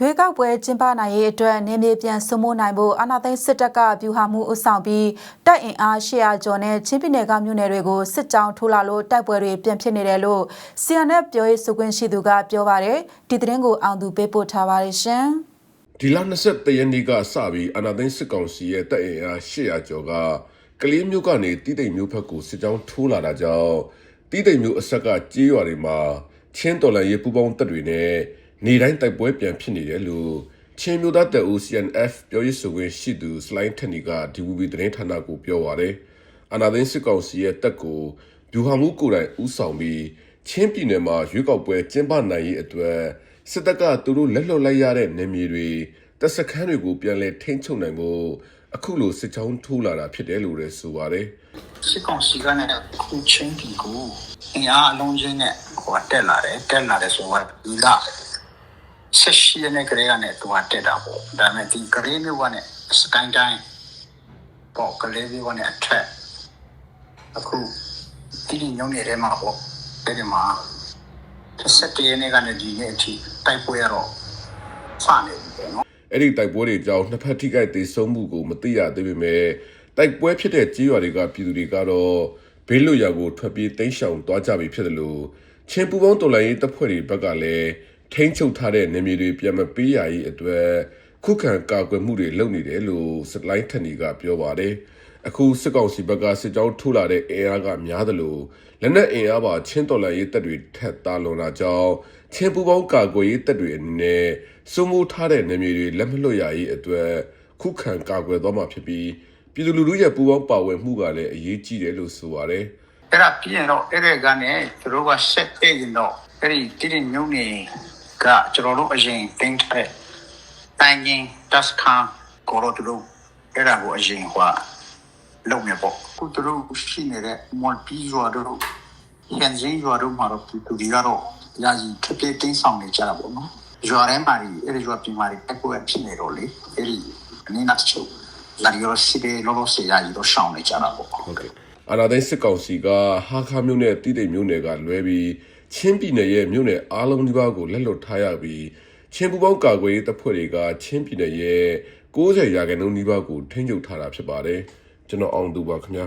ရွေးကောက်ပွဲကျင်းပနိုင်ရေးအတွက်နေမြေပြန်စုံမိုးနိုင်ဖို့အာဏာသိမ်းစစ်တပ်ကဗျူဟာမှုအဆောင်ပြီးတပ်အင်အား800ကျော်နဲ့ချင်းပြည်နယ်ကမြို့နယ်တွေကိုစစ်ကြောင်းထိုးလာလို့တိုက်ပွဲတွေပြန်ဖြစ်နေတယ်လို့ CNF ပြောရေးဆိုခွင့်ရှိသူကပြောပါတယ်ဒီသတင်းကိုအောင်သူပေးပို့ထားပါတယ်ရှင်ဒီလ23ရက်နေ့ကစပြီးအာနာသိန်းစစ်ကောင်စီရဲ့တပ်အင်အား800ကျော်ကကလေးမျိုးကနေတီးတိမ်မျိုးဘက်ကိုစစ်ကြောင်းထိုးလာတာကြောင့်တီးတိမ်မျိုးအဆက်ကကြေးရွာတွေမှာချင်းတော်လန်ရေးပူပေါင်းတပ်တွေနဲ့ နေတိုင်းတိုက်ပွဲပြန်ဖြစ်နေတယ်လို့ချင်းမျိုးသားတပ်ဦး CNF ပြောရေးဆိုခွင့်ရှိသူ Slime Technic က DVB သတင်းဌာနကိုပြောပါတယ်။အနာသိန်းစစ်ကောင်စီရဲ့တပ်ကိုဒူဟာမှုကိုယ်တိုင်ဦးဆောင်ပြီးချင်းပြည်နယ်မှာရွေးကောက်ပွဲကျင်းပနိုင်ရေးအတွက်စစ်တပ်ကသူတို့လက်လွတ်လိုက်ရတဲ့နေမြေတွေတပ်စခန်းတွေကိုပြန်လည်ထိန်းချုပ်နိုင်ဖို့အခုလိုစစ်ကြောင်းထိုးလာတာဖြစ်တယ်လို့လည်းဆိုပါတယ်။စစ်ကောင်စီကလည်းခုချင်းပြည်ကိုအင်အားအလုံးချင်းနဲ့ဟိုတက်လာတယ်တက်လာတယ်ဆိုတော့လူလာ 16ရက်နေ့ကလေးကနဲ့သူကတက်တာပေါ့ဒါပေမဲ့ဒီကလေးမျိုးကနဲ့စကိုင်းတိုင်းပေါ့ကလေးမျိုးကနဲ့အထက်အခုဒီဒီညောင်းနေထဲမှာပေါ့ဒီဒီမှာ17ရက်နေ့ကနဲ့ဒီနေ့အထိတိုက်ပွဲရတော့ဖာနေပြီပေါ့နော်အဲ့ဒီတိုက်ပွဲတွေကြောင်းနှစ်ဖက်ထိခိုက်သေးဆုံးမှုကိုမသိရသေးပေမဲ့တိုက်ပွဲဖြစ်တဲ့ကြေးရွာတွေကပြည်သူတွေကတော့ဘေးလွတ်ရာကိုထွက်ပြေးတိမ်းရှောင်သွားကြပြီဖြစ်တယ်လို့ချင်းပူပေါင်းတော်လှန်ရေးတပ်ဖွဲ့တွေဘက်ကလည်း ထိန်းချုပ်ထားတဲ့နေမြေတွေပြန်မပေးရရေးအတွက်ခုခံကာကွယ်မှုတွေလုပ်နေတယ်လို့စက်လိုင်းထက်နီကပြောပါတယ်။အခုစစ်ကောင်စီဘက်ကစစ်ကြောင်းထိုးလာတဲ့အင်အားကများသလိုလက်နက်အင်အားပါချင်းတော်လိုင်းရေးတပ်တွေထက်သားလွန်တာကြောင့်ချင်းပူပေါင်းကာကွယ်ရေးတပ်တွေအနေနဲ့စုံမိုးထားတဲ့နေမြေတွေလက်မလွတ်ရရေးအတွက်ခုခံကာကွယ်သွားမှာဖြစ်ပြီးပြည်သူလူထုရဲ့ပူပေါင်းပါဝင်မှုကလည်းအရေးကြီးတယ်လို့ဆိုပါတယ်။အဲ့ဒါပြီးရင်တော့အဲ့ဒီကနေသူတို့ကဆက်ပြေးရင်တော့အဲ့ဒီတိတိညုံနေ ကကျွန်တော်တို့အရင်တင်တဲ့တိုင်းရင်တက်စခံကိုတော့သူတို့အဲ့ဒါကိုအရင်ဟိုလုံနေပေါ့ခုသူတို့ရှိနေတဲ့မော်ပီဇွာတို့ရန်စင်းရွာတို့မှာတော့သူတို့ကတော့ရာကြီးထပ်ပြေးတင်းဆောင်နေကြတာပေါ့နော်ရွာထဲမှာကြီးအဲ့ဒီရွာပြင်မှာကြီးတက်ပွဲဖြစ်နေတော့လေအဲ့ဒီအနေနဲ့ချုပ်လာရီရောစီဒေလောလောစီရာကြီးတော့ရှောင်းနေကြတာပေါ့ဟုတ်ကဲ့ အာနာသိန်းစစ်ကောင်စီကဟာခါမြို့နယ်တိတိမ်မြို့နယ်ကလွဲပြီးချင်းပြည်နယ်ရဲ့မြို့နယ်အားလုံးဒီပါးကိုလက်လွတ်ထားရပြီးချင်းပူပေါင်းကာကွယ်ရေးတပ်ဖွဲ့တွေကချင်းပြည်နယ်ရဲ့90ရာခိုင်နှုန်းဒီပါးကိုထိန်းချုပ်ထားတာဖြစ်ပါတယ်ကျွန်တော်အောင်သူပါခင်ဗျာ